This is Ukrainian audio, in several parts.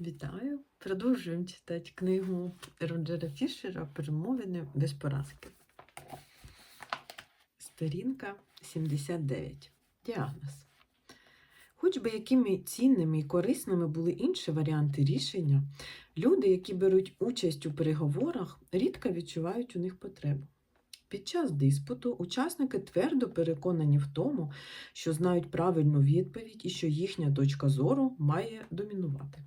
Вітаю! Продовжуємо читати книгу Роджера Фішера Перемовини без поразки. Сторінка 79. Діагноз. Хоч би якими цінними і корисними були інші варіанти рішення, люди, які беруть участь у переговорах, рідко відчувають у них потребу. Під час диспуту учасники твердо переконані в тому, що знають правильну відповідь і що їхня точка зору має домінувати.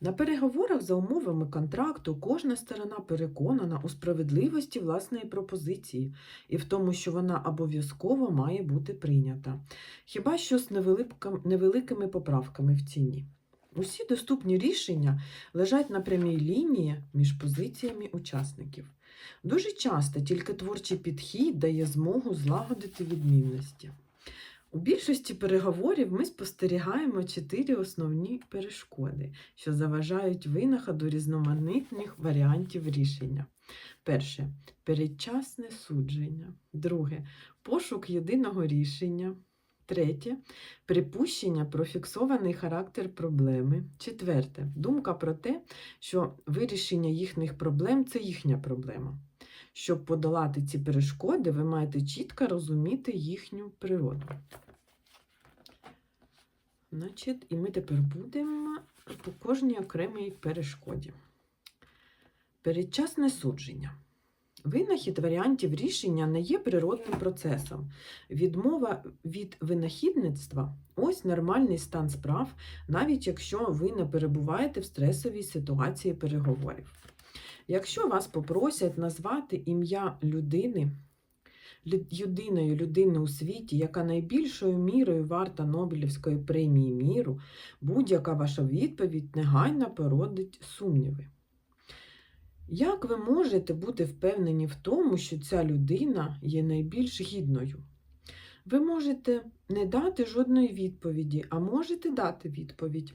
На переговорах за умовами контракту кожна сторона переконана у справедливості власної пропозиції і в тому, що вона обов'язково має бути прийнята, хіба що з невеликими поправками в ціні. Усі доступні рішення лежать на прямій лінії між позиціями учасників. Дуже часто тільки творчий підхід дає змогу злагодити відмінності. У більшості переговорів ми спостерігаємо чотири основні перешкоди, що заважають винаходу різноманітних варіантів рішення. Перше передчасне судження. Друге пошук єдиного рішення. Третє припущення про фіксований характер проблеми. Четверте думка про те, що вирішення їхніх проблем це їхня проблема. Щоб подолати ці перешкоди, ви маєте чітко розуміти їхню природу. Значить, і ми тепер будемо по кожній окремій перешкоді. Передчасне судження. Винахід варіантів рішення не є природним процесом. Відмова від винахідництва ось нормальний стан справ, навіть якщо ви не перебуваєте в стресовій ситуації переговорів. Якщо вас попросять назвати ім'я людини, єдиною людини у світі, яка найбільшою мірою варта Нобелівської премії міру, будь-яка ваша відповідь негайно породить сумніви. Як ви можете бути впевнені в тому, що ця людина є найбільш гідною? Ви можете не дати жодної відповіді, а можете дати відповідь,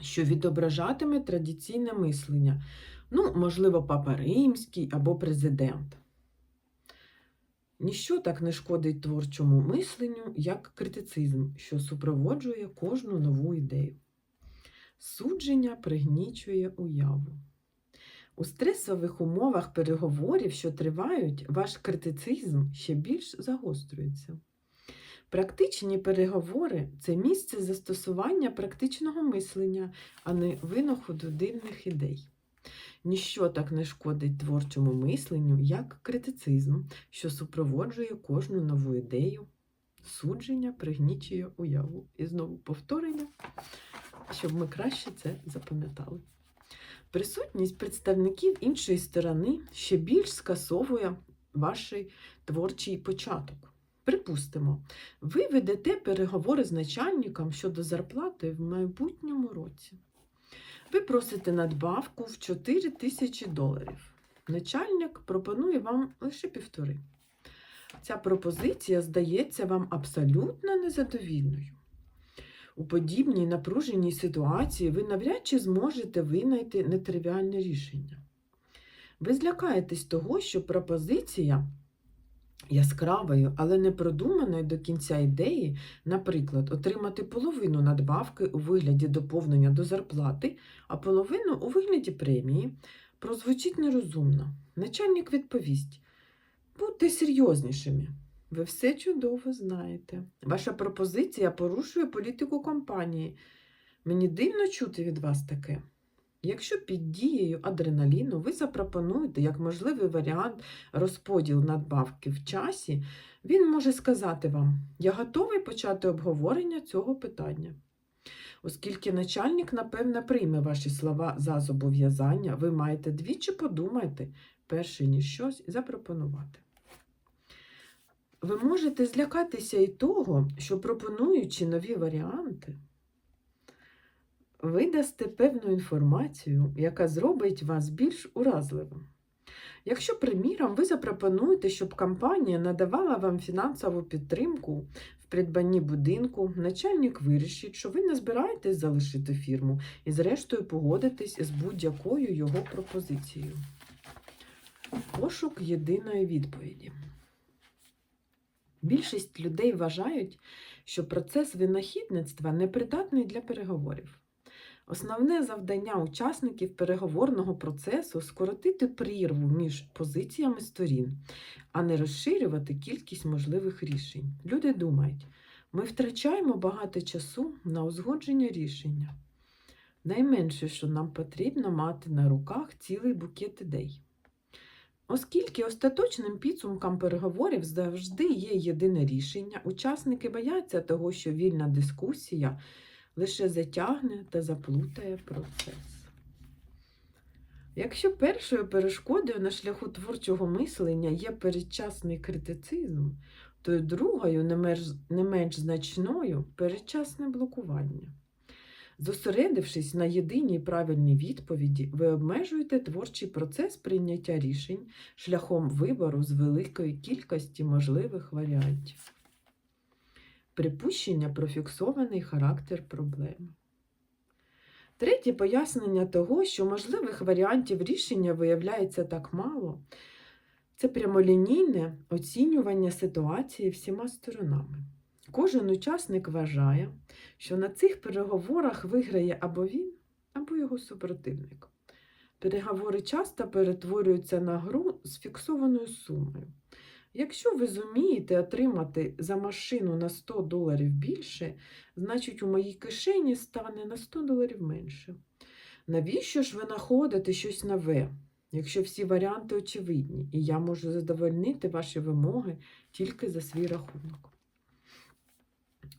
що відображатиме традиційне мислення. Ну, можливо, папа римський або президент. Ніщо так не шкодить творчому мисленню, як критицизм, що супроводжує кожну нову ідею. Судження пригнічує уяву. У стресових умовах переговорів, що тривають, ваш критицизм ще більш загострюється. Практичні переговори це місце застосування практичного мислення, а не винаходу дивних ідей. Ніщо так не шкодить творчому мисленню, як критицизм, що супроводжує кожну нову ідею. Судження пригнічує уяву. І знову повторення, щоб ми краще це запам'ятали. Присутність представників іншої сторони ще більш скасовує ваш творчий початок. Припустимо, ви ведете переговори з начальником щодо зарплати в майбутньому році. Ви просите надбавку в 4 тисячі доларів. Начальник пропонує вам лише півтори. Ця пропозиція здається вам абсолютно незадовільною. У подібній напруженій ситуації ви навряд чи зможете винайти нетривіальне рішення. Ви злякаєтесь того, що пропозиція яскравою, але не продуманою до кінця ідеї, наприклад, отримати половину надбавки у вигляді доповнення до зарплати, а половину у вигляді премії, прозвучить нерозумно. Начальник відповість: будьте серйознішими. Ви все чудово знаєте. Ваша пропозиція порушує політику компанії. Мені дивно чути від вас таке. Якщо під дією адреналіну ви запропонуєте як можливий варіант розподіл надбавки в часі, він може сказати вам: Я готовий почати обговорення цього питання. Оскільки начальник, напевне, прийме ваші слова за зобов'язання, ви маєте двічі подумати, перше ніж щось запропонувати. Ви можете злякатися і того, що пропонуючи нові варіанти, ви дасте певну інформацію, яка зробить вас більш уразливим. Якщо, приміром, ви запропонуєте, щоб компанія надавала вам фінансову підтримку в придбанні будинку, начальник вирішить, що ви не збираєтесь залишити фірму і, зрештою, погодитесь з будь-якою його пропозицією. Пошук єдиної відповіді. Більшість людей вважають, що процес винахідництва непридатний для переговорів. Основне завдання учасників переговорного процесу скоротити прірву між позиціями сторін, а не розширювати кількість можливих рішень. Люди думають, ми втрачаємо багато часу на узгодження рішення. Найменше, що нам потрібно мати на руках цілий букет ідей. Оскільки остаточним підсумком переговорів завжди є єдине рішення, учасники бояться того, що вільна дискусія лише затягне та заплутає процес. Якщо першою перешкодою на шляху творчого мислення є передчасний критицизм, то другою, не менш, не менш значною, передчасне блокування. Зосередившись на єдиній правильній відповіді, ви обмежуєте творчий процес прийняття рішень шляхом вибору з великої кількості можливих варіантів. Припущення про фіксований характер проблеми. Третє пояснення того, що можливих варіантів рішення виявляється так мало, це прямолінійне оцінювання ситуації всіма сторонами. Кожен учасник вважає, що на цих переговорах виграє або він, або його супротивник. Переговори часто перетворюються на гру з фіксованою сумою. Якщо ви зумієте отримати за машину на 100 доларів більше, значить у моїй кишені стане на 100 доларів менше. Навіщо ж ви знаходите щось нове, якщо всі варіанти очевидні, і я можу задовольнити ваші вимоги тільки за свій рахунок?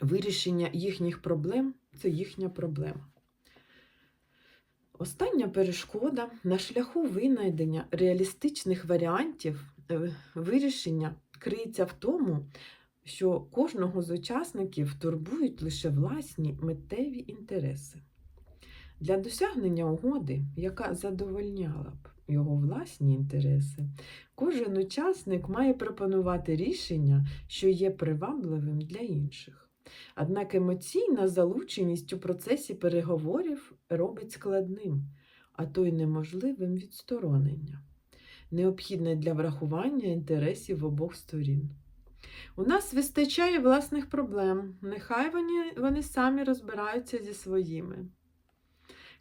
Вирішення їхніх проблем це їхня проблема. Остання перешкода на шляху винайдення реалістичних варіантів вирішення криється в тому, що кожного з учасників турбують лише власні миттєві інтереси. Для досягнення угоди, яка задовольняла б його власні інтереси, кожен учасник має пропонувати рішення, що є привабливим для інших. Однак емоційна залученість у процесі переговорів робить складним, а то й неможливим відсторонення, необхідне для врахування інтересів обох сторін. У нас вистачає власних проблем, нехай вони, вони самі розбираються зі своїми.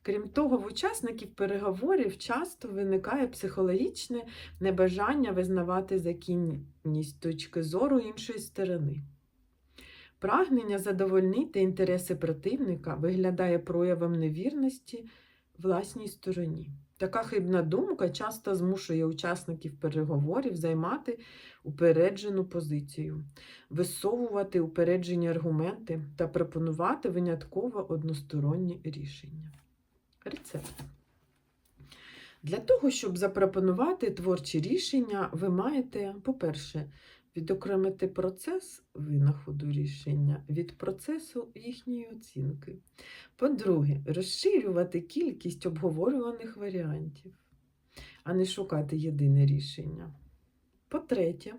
Крім того, в учасників переговорів часто виникає психологічне небажання визнавати законність точки зору іншої сторони. Прагнення задовольнити інтереси противника виглядає проявом невірності власній стороні. Така хибна думка часто змушує учасників переговорів займати упереджену позицію, висовувати упереджені аргументи та пропонувати винятково односторонні рішення. Рецепт. Для того, щоб запропонувати творчі рішення, ви маєте, по-перше, відокремити процес винаходу рішення від процесу їхньої оцінки. По-друге, розширювати кількість обговорюваних варіантів, а не шукати єдине рішення. По-третє,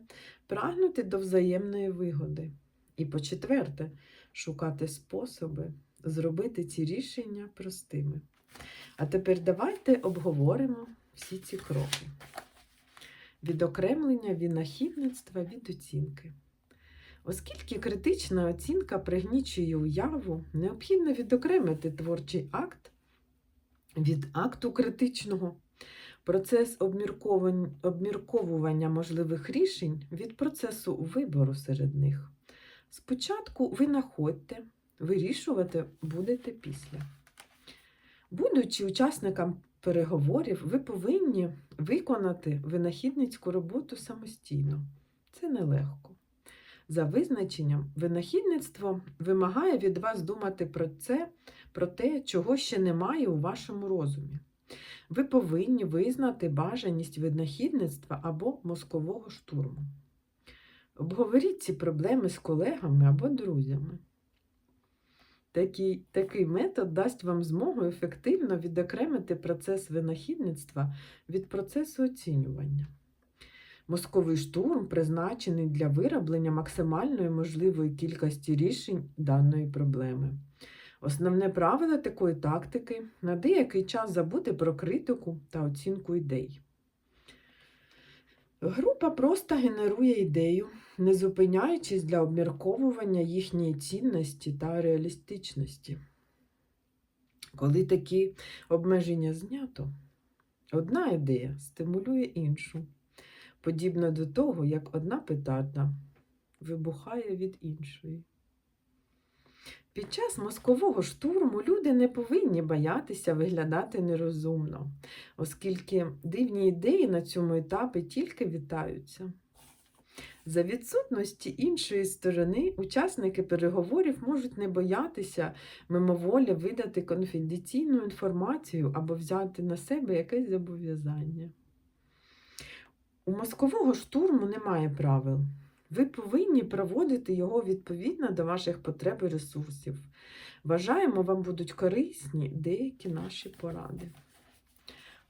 прагнути до взаємної вигоди. І по-четверте, шукати способи зробити ці рішення простими. А тепер давайте обговоримо всі ці кроки відокремлення винахідництва від оцінки. Оскільки критична оцінка пригнічує уяву, необхідно відокремити творчий акт від акту критичного, процес обмірковування можливих рішень від процесу вибору серед них. Спочатку ви находьте, вирішувати будете після. Будучи учасником переговорів, ви повинні виконати винахідницьку роботу самостійно. Це нелегко. За визначенням, винахідництво вимагає від вас думати про це, про те, чого ще немає у вашому розумі. Ви повинні визнати бажаність винахідництва або мозкового штурму. Обговоріть ці проблеми з колегами або друзями. Такий, такий метод дасть вам змогу ефективно відокремити процес винахідництва від процесу оцінювання. Мозковий штурм призначений для вироблення максимальної можливої кількості рішень даної проблеми. Основне правило такої тактики на деякий час забути про критику та оцінку ідей. Група просто генерує ідею, не зупиняючись для обмірковування їхньої цінності та реалістичності. Коли такі обмеження знято, одна ідея стимулює іншу, подібно до того, як одна петарда вибухає від іншої. Під час мозкового штурму люди не повинні боятися виглядати нерозумно, оскільки дивні ідеї на цьому етапі тільки вітаються. За відсутності іншої сторони, учасники переговорів можуть не боятися мимоволі видати конфіденційну інформацію або взяти на себе якесь зобов'язання. У мозкового штурму немає правил. Ви повинні проводити його відповідно до ваших потреб і ресурсів. Вважаємо, вам будуть корисні деякі наші поради.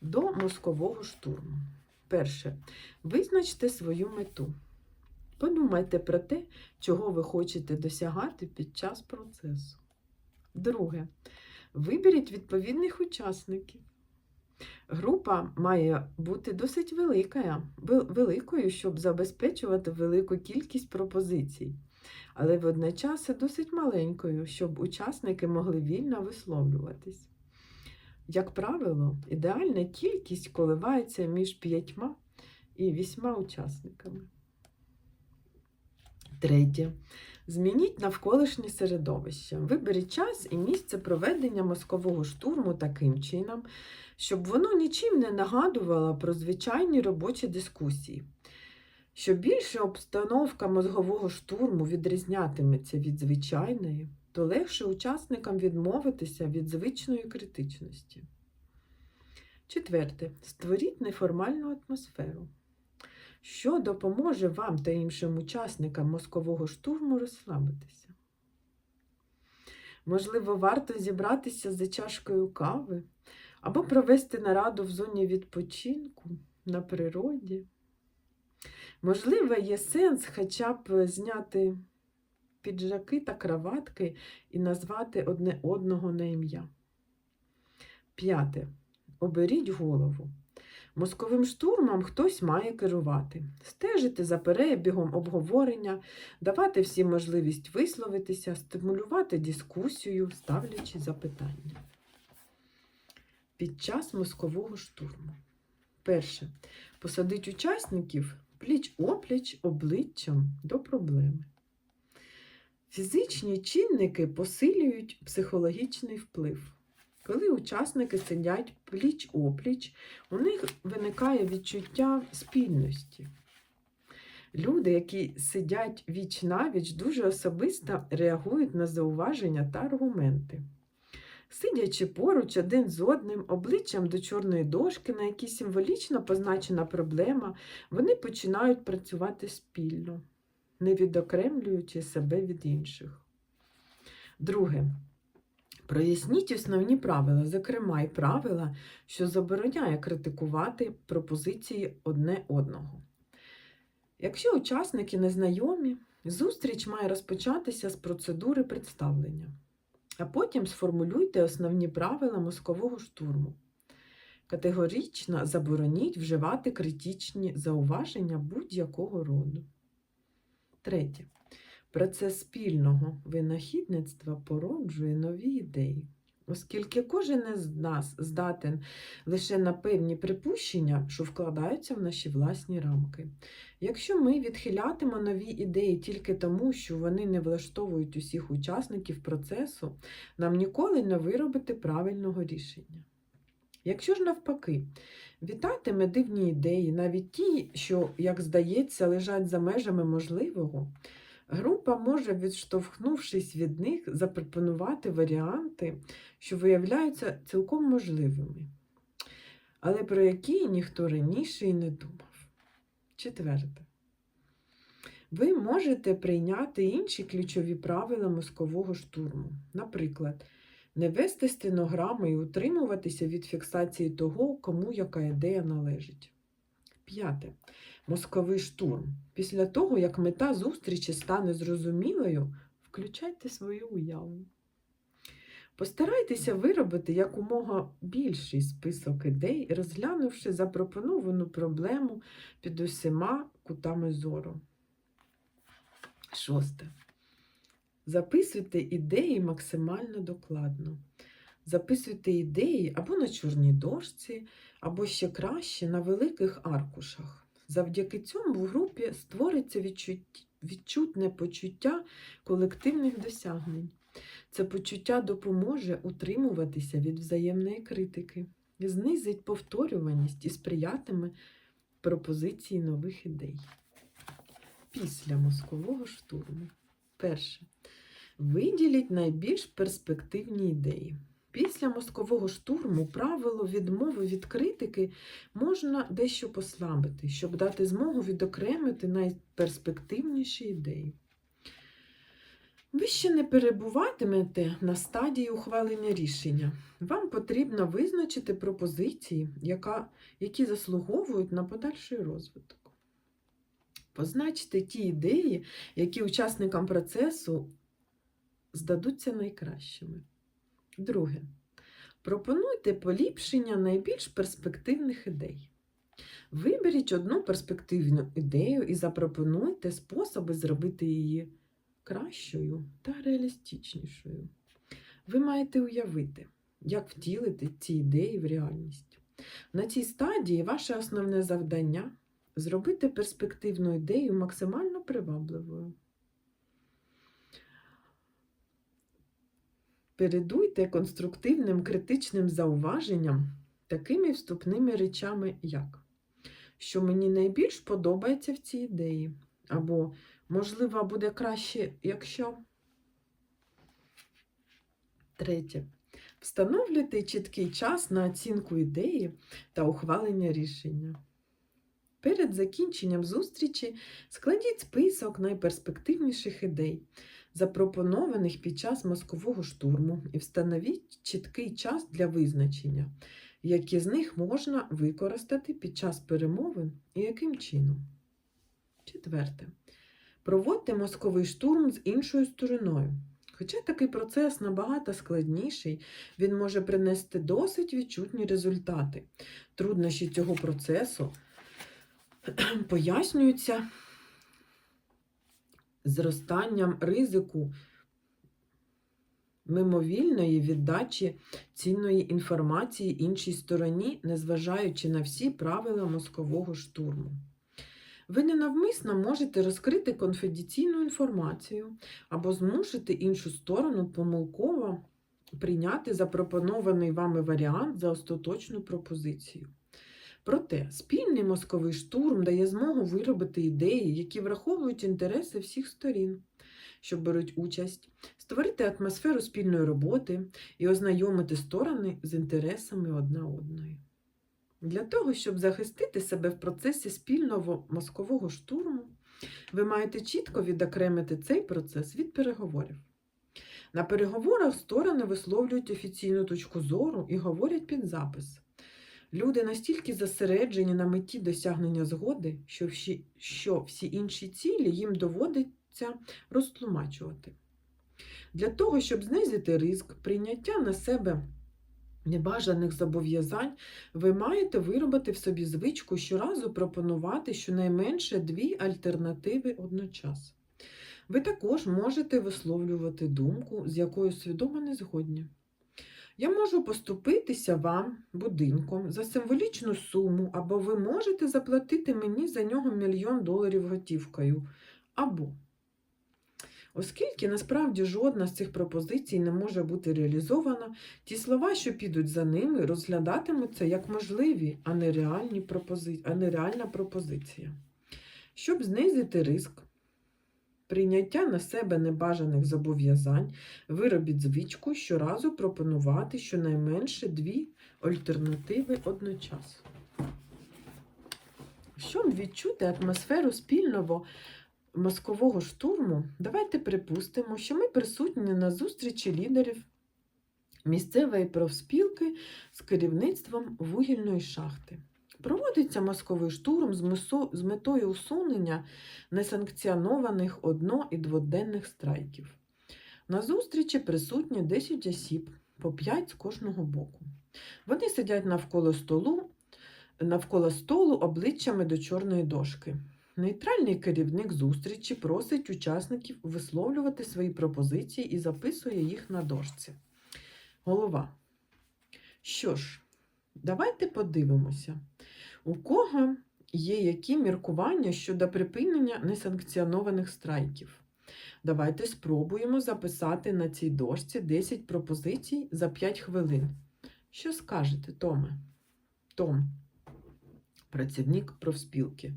До мозкового штурму. Перше. Визначте свою мету. Подумайте про те, чого ви хочете досягати під час процесу. Друге. Виберіть відповідних учасників. Група має бути досить великою, великою, щоб забезпечувати велику кількість пропозицій, але водночас досить маленькою, щоб учасники могли вільно висловлюватись. Як правило, ідеальна кількість коливається між п'ятьма і вісьма учасниками. Третє. Змініть навколишнє середовище. Виберіть час і місце проведення мозкового штурму таким чином, щоб воно нічим не нагадувало про звичайні робочі дискусії. Що більше обстановка мозгового штурму відрізнятиметься від звичайної, то легше учасникам відмовитися від звичної критичності. Четверте. Створіть неформальну атмосферу що допоможе вам та іншим учасникам мозкового штурму розслабитися. Можливо, варто зібратися за чашкою кави або провести нараду в зоні відпочинку на природі. Можливо, є сенс хоча б зняти піджаки та краватки і назвати одне одного на ім'я. П'яте. Оберіть голову. Мозковим штурмом хтось має керувати, стежити за перебігом обговорення, давати всім можливість висловитися, стимулювати дискусію, ставлячи запитання. Під час мозкового штурму. Перше. Посадить учасників пліч-опліч обличчям до проблеми. Фізичні чинники посилюють психологічний вплив. Коли учасники сидять пліч-опліч, у них виникає відчуття спільності. Люди, які сидять віч навіч, дуже особисто реагують на зауваження та аргументи. Сидячи поруч один з одним, обличчям до чорної дошки, на якій символічно позначена проблема, вони починають працювати спільно, не відокремлюючи себе від інших. Друге. Проясніть основні правила, зокрема, і правила, що забороняє критикувати пропозиції одне одного. Якщо учасники незнайомі, зустріч має розпочатися з процедури представлення, а потім сформулюйте основні правила мозкового штурму. Категорично забороніть вживати критичні зауваження будь-якого роду. Третє. Процес спільного винахідництва породжує нові ідеї, оскільки кожен із нас здатен лише на певні припущення, що вкладаються в наші власні рамки. Якщо ми відхилятимо нові ідеї тільки тому, що вони не влаштовують усіх учасників процесу, нам ніколи не виробити правильного рішення. Якщо ж навпаки, вітатиме дивні ідеї, навіть ті, що, як здається, лежать за межами можливого. Група може, відштовхнувшись від них, запропонувати варіанти, що виявляються цілком можливими, але про які ніхто раніше й не думав. Четверте. Ви можете прийняти інші ключові правила мозкового штурму. Наприклад, не вести стенограми і утримуватися від фіксації того, кому яка ідея належить. П'яте. Мозковий штурм. Після того, як мета зустрічі стане зрозумілою, включайте свою уяву. Постарайтеся виробити якомога більший список ідей, розглянувши запропоновану проблему під усіма кутами зору. Шосте. Записуйте ідеї максимально докладно. Записуйте ідеї або на чорній дошці, або ще краще на великих аркушах. Завдяки цьому в групі створиться відчутне почуття колективних досягнень. Це почуття допоможе утримуватися від взаємної критики, знизить повторюваність і сприятиме пропозиції нових ідей. Після мозкового штурму. Перше. Виділіть найбільш перспективні ідеї. Після мозкового штурму правило відмови від критики можна дещо послабити, щоб дати змогу відокремити найперспективніші ідеї. Ви ще не перебуватимете на стадії ухвалення рішення. Вам потрібно визначити пропозиції, яка, які заслуговують на подальший розвиток. Позначте ті ідеї, які учасникам процесу здадуться найкращими. Друге. Пропонуйте поліпшення найбільш перспективних ідей. Виберіть одну перспективну ідею і запропонуйте способи зробити її кращою та реалістичнішою. Ви маєте уявити, як втілити ці ідеї в реальність. На цій стадії ваше основне завдання зробити перспективну ідею максимально привабливою. Передуйте конструктивним критичним зауваженням такими вступними речами, як що мені найбільш подобається в цій ідеї, або, можливо, буде краще, якщо. Третє. Встановлюйте чіткий час на оцінку ідеї та ухвалення рішення. Перед закінченням зустрічі складіть список найперспективніших ідей, запропонованих під час мозкового штурму, і встановіть чіткий час для визначення, які з них можна використати під час перемовин і яким чином. Четверте. Проводьте мозковий штурм з іншою стороною. Хоча такий процес набагато складніший, він може принести досить відчутні результати. Труднощі цього процесу пояснюються зростанням ризику мимовільної віддачі цінної інформації іншій стороні, незважаючи на всі правила мозкового штурму. Ви ненавмисно можете розкрити конфіденційну інформацію або змусити іншу сторону помилково прийняти запропонований вами варіант за остаточну пропозицію. Проте спільний мозковий штурм дає змогу виробити ідеї, які враховують інтереси всіх сторін, що беруть участь, створити атмосферу спільної роботи і ознайомити сторони з інтересами одна одної. Для того, щоб захистити себе в процесі спільного мозкового штурму, ви маєте чітко відокремити цей процес від переговорів. На переговорах сторони висловлюють офіційну точку зору і говорять під запис. Люди настільки зосереджені на меті досягнення згоди, що всі, що всі інші цілі їм доводиться розтлумачувати. Для того, щоб знизити ризик прийняття на себе небажаних зобов'язань, ви маєте виробити в собі звичку щоразу пропонувати щонайменше дві альтернативи одночасно. Ви також можете висловлювати думку, з якою свідомо не згодні. Я можу поступитися вам будинком за символічну суму, або ви можете заплатити мені за нього мільйон доларів готівкою. Або, оскільки насправді жодна з цих пропозицій не може бути реалізована, ті слова, що підуть за ними, розглядатимуться як можливі, а не, реальні пропози... а не реальна пропозиція. Щоб знизити ризик, прийняття на себе небажаних зобов'язань, виробіть звичку щоразу пропонувати щонайменше дві альтернативи одночасно. Щоб відчути атмосферу спільного мозкового штурму, давайте припустимо, що ми присутні на зустрічі лідерів місцевої профспілки з керівництвом вугільної шахти. Проводиться мозковий штурм з метою усунення несанкціонованих одно- і дводенних страйків. На зустрічі присутні 10 осіб, по 5 з кожного боку. Вони сидять навколо столу, навколо столу обличчями до чорної дошки. Нейтральний керівник зустрічі просить учасників висловлювати свої пропозиції і записує їх на дошці. Голова. Що ж, давайте подивимося, у кого є які міркування щодо припинення несанкціонованих страйків. Давайте спробуємо записати на цій дошці 10 пропозицій за 5 хвилин. Що скажете, Томе? Том, працівник профспілки.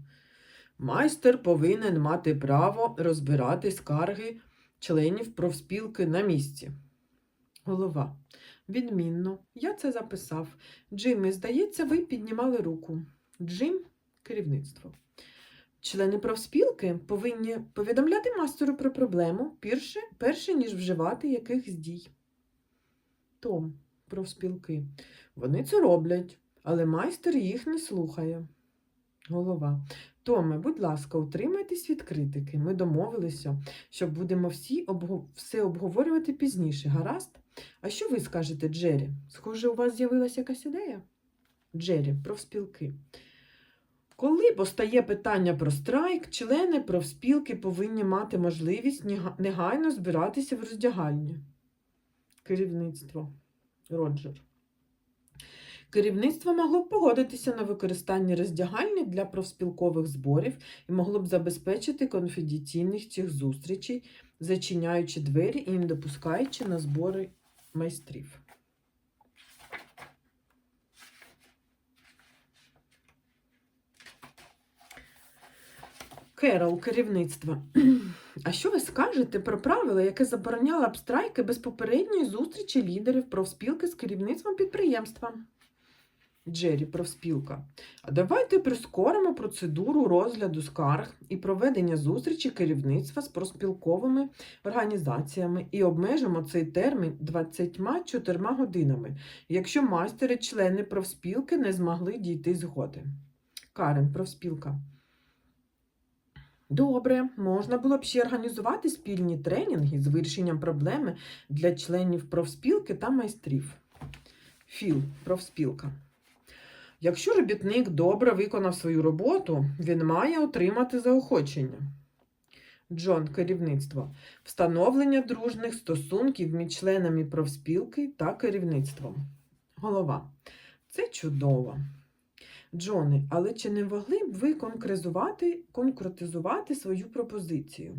Майстер повинен мати право розбирати скарги членів профспілки на місці. Голова. Відмінно. Я це записав. Джиммі, здається, ви піднімали руку. Джим керівництво. Члени профспілки повинні повідомляти мастеру про проблему перше, перше ніж вживати якихось дій. Том, профспілки. Вони це роблять, але майстер їх не слухає. Голова. Томе, будь ласка, утримайтесь від критики. Ми домовилися, що будемо всі обго... все обговорювати пізніше. Гаразд? А що ви скажете, Джері? Схоже, у вас з'явилася якась ідея? Джері, профспілки. Коли постає питання про страйк, члени профспілки повинні мати можливість негайно збиратися в роздягальні. Керівництво. Роджер. Керівництво могло б погодитися на використання роздягальні для профспілкових зборів і могло б забезпечити конфіденційність цих зустрічей, зачиняючи двері і не допускаючи на збори майстрів. Керол, керівництво. А що ви скажете про правило, яке забороняло б страйки без попередньої зустрічі лідерів профспілки з керівництвом підприємства? Джері, профспілка. А давайте прискоримо процедуру розгляду скарг і проведення зустрічі керівництва з профспілковими організаціями і обмежимо цей термін 24 годинами, якщо майстери-члени профспілки не змогли дійти згоди. Карен, профспілка. Добре, можна було б ще організувати спільні тренінги з вирішенням проблеми для членів профспілки та майстрів. Філ, профспілка. Якщо робітник добре виконав свою роботу, він має отримати заохочення. Джон, керівництво. Встановлення дружних стосунків між членами профспілки та керівництвом. Голова. Це чудово. Джони, але чи не могли б ви конкретизувати, конкретизувати свою пропозицію?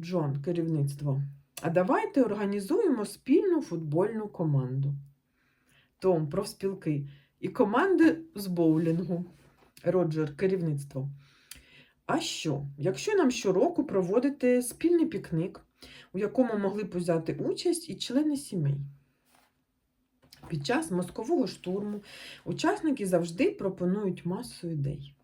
Джон, керівництво. А давайте організуємо спільну футбольну команду. Том, профспілки. І команди з боулінгу. Роджер, керівництво. А що, якщо нам щороку проводити спільний пікник, у якому могли б взяти участь і члени сімей? Під час мозкового штурму учасники завжди пропонують масу ідей.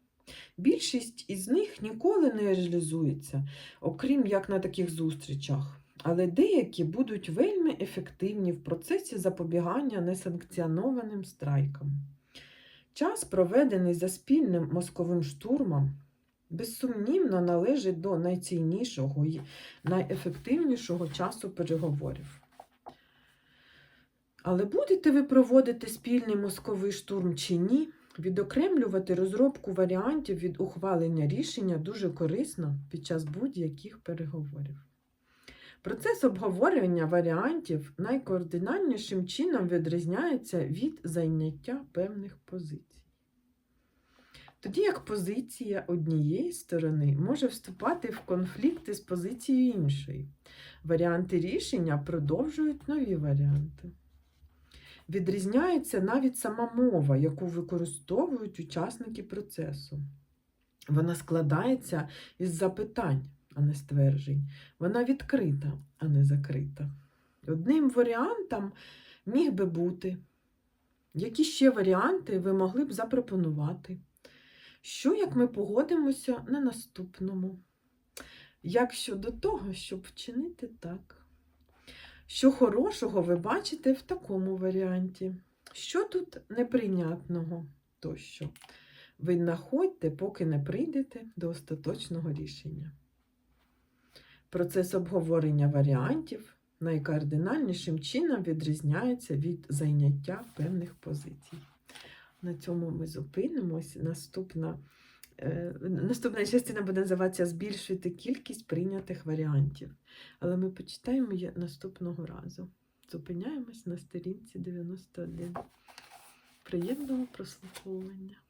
Більшість із них ніколи не реалізується, окрім як на таких зустрічах, але деякі будуть вельми ефективні в процесі запобігання несанкціонованим страйкам. Час, проведений за спільним мозковим штурмом, безсумнівно належить до найціннішого і найефективнішого часу переговорів. Але будете ви проводити спільний мозковий штурм чи ні, відокремлювати розробку варіантів від ухвалення рішення дуже корисно під час будь-яких переговорів. Процес обговорювання варіантів найкоординальнішим чином відрізняється від зайняття певних позицій. Тоді як позиція однієї сторони може вступати в конфлікти з позицією іншої. Варіанти рішення продовжують нові варіанти. Відрізняється навіть сама мова, яку використовують учасники процесу. Вона складається із запитань, а не стверджень. Вона відкрита, а не закрита. Одним варіантом міг би бути. Які ще варіанти ви могли б запропонувати? Що як ми погодимося на наступному? Як щодо того, щоб вчинити так? Що хорошого ви бачите в такому варіанті? Що тут неприйнятного тощо? Ви знаходьте, поки не прийдете до остаточного рішення. Процес обговорення варіантів найкардинальнішим чином відрізняється від зайняття певних позицій. На цьому ми зупинимось. Наступна, наступна частина буде називатися Збільшуйте кількість прийнятих варіантів. Але ми почитаємо її наступного разу. Зупиняємось на сторінці 91. Приємного прослуховування.